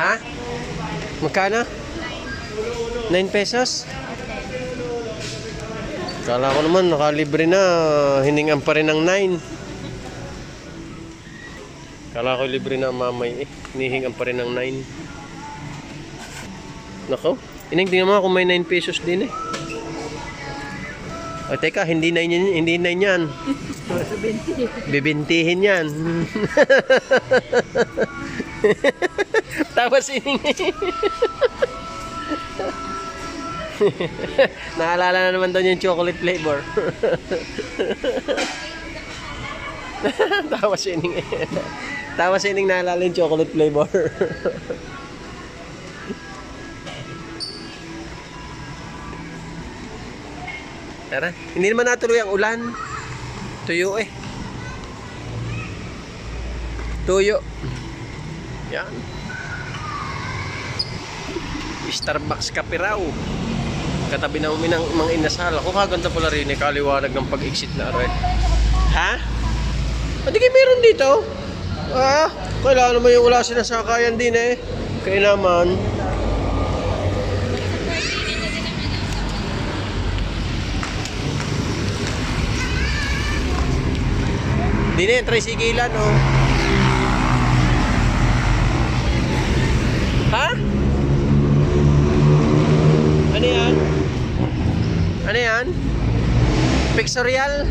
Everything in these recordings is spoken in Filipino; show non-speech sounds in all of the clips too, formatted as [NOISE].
Ha? Magkano? 9 pesos? Kala ko naman nakalibre na, hiningan pa rin ng 9. Kala ko libre na mamay eh, hinihingan pa rin ng 9. Nako, ining tingnan mo kung may 9 pesos din eh. O teka, hindi 9 yan, hindi 9 yan. [LAUGHS] Bibintihin yan. [LAUGHS] [LAUGHS] Tapos ining [LAUGHS] Naalala na naman daw yung chocolate flavor. [LAUGHS] Tawa si Ining. Tawa si Ining naalala yung chocolate flavor. Tara, hindi naman natuloy ang ulan. Tuyo eh. Tuyo. Yan. Starbucks kape raw. Katabi na umi ng mga inasal. Ako kaganda pala rin eh, kaliwanag ng pag-exit na rin. Ha? Hindi kayo meron dito? Ah, kailangan naman yung wala sinasakayan din eh. Kaya naman. Di na yung tricyclean oh. Ha? Ano yan? Ano yan? Pictorial?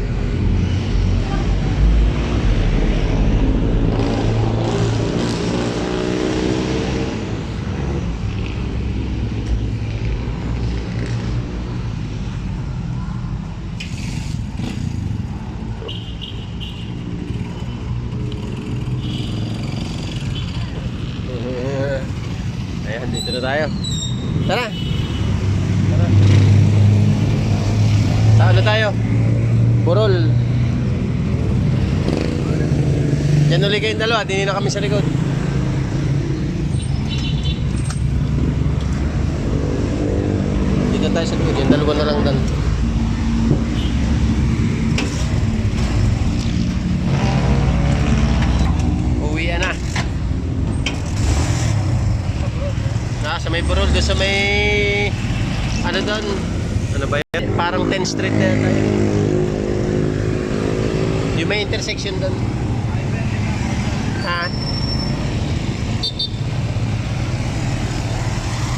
Ayan, dito na tayo. Tara! Tara. Na tayo? Burol. Yan ulit kayong dalawa, dini na kami sa likod. Dito tayo sa likod, yung dalawa na lang dan. Uwi na. Na sa may Burol, doon sa may ano doon? Ano ba yan? Parang 10th Street na yun. Yung may intersection doon. Ha?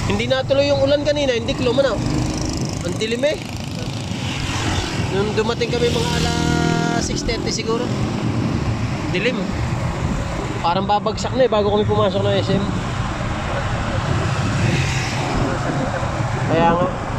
Hindi natuloy yung ulan kanina, hindi kluma na. Ang dilim eh. Nung dumating kami mga alas 6.30 siguro. Dilim. Parang babagsak na eh bago kami pumasok ng SM. Kaya nga. Yeah.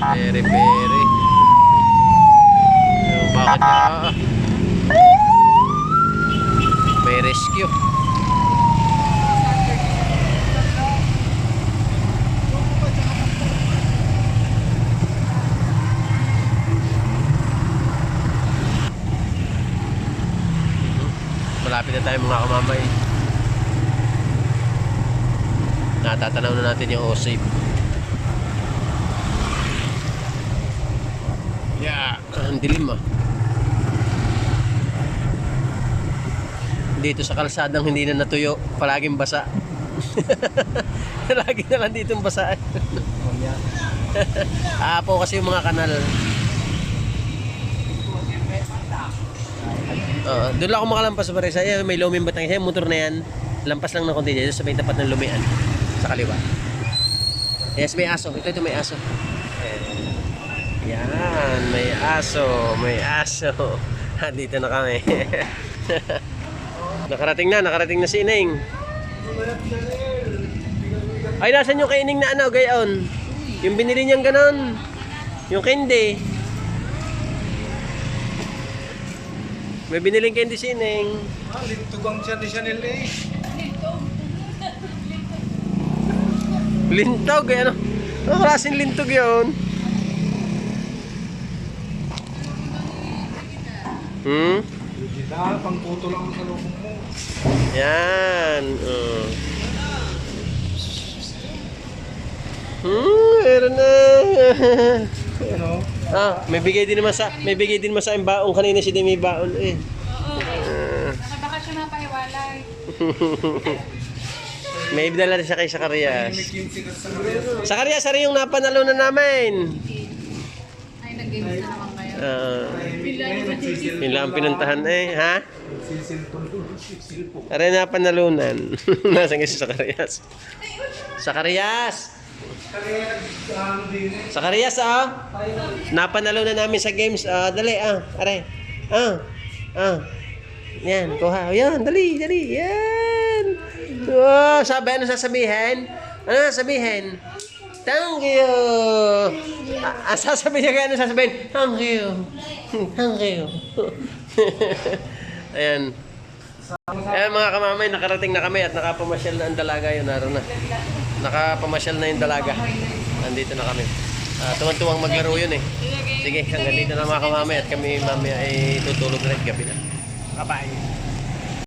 Pere, pere. Yung bakit nga? May rescue. Malapit na tayo mga kamamay. Natatanaw na natin yung O-Safe. Yeah, ang dilim ah. Dito sa kalsadang hindi na natuyo, palaging basa. [LAUGHS] Lagi na lang dito basa. Apo kasi yung mga kanal. Oo, doon lang ako makalampas sa Barisa. Ayan, may luming batang isa. Motor na yan. Lampas lang ng konti dito sa may tapat ng lumian. Sa kaliwa. Yes, may aso. Ito, ito may aso. Yan, may aso, may aso. [LAUGHS] Dito na kami. [LAUGHS] nakarating na, nakarating na si Ineng. Ay, nasan yung kay Ineng na ano, gayon? Yung binili niyang ganon. Yung candy. May biniling candy si Ineng. Ah, lintugang siya ni Chanel eh. Lintog, eh, ano? Ang klaseng lintog yun. Hmm? Ah, pang puto lang sa lubong mo. Yan. Oh. Hmm, meron na. Ano? ah, may bigay din naman sa may bigay din naman sa baon kanina si Demi baon eh. Nakabakasyon na pahiwalay. [LAUGHS] May dala rin siya kay Sakarias. May 15 ka sa kanya. Sakarias, sari yung napanalunan namin. Ay, nag-games na nagsisil. yun lang ang pinuntahan eh, ha? Aray na panalunan. [LAUGHS] Nasaan nga si Sakarias? Sakarias! Sakarias, ah! Napanalunan namin sa games. Ah, dali, ah. Aray. Ah. Ah. Yan, kuha. Yan, dali, dali. Yan. Oh, sabi, ano sasabihin? Ano sasabihin? Thank you. Ah, ah, sasabihin niya kaya ano sasabihin? Thank you. Thank you. [LAUGHS] Ayan. Ayan mga kamamay, nakarating na kami at nakapamasyal na ang dalaga yun. Naroon na. Nakapamasyal na yung dalaga. Nandito na kami. Ah, tuwan-tuwang maglaro yun eh. Sige, hanggang dito na mga kamamay at kami mamaya ay tutulog na rin gabi na. Bye-bye.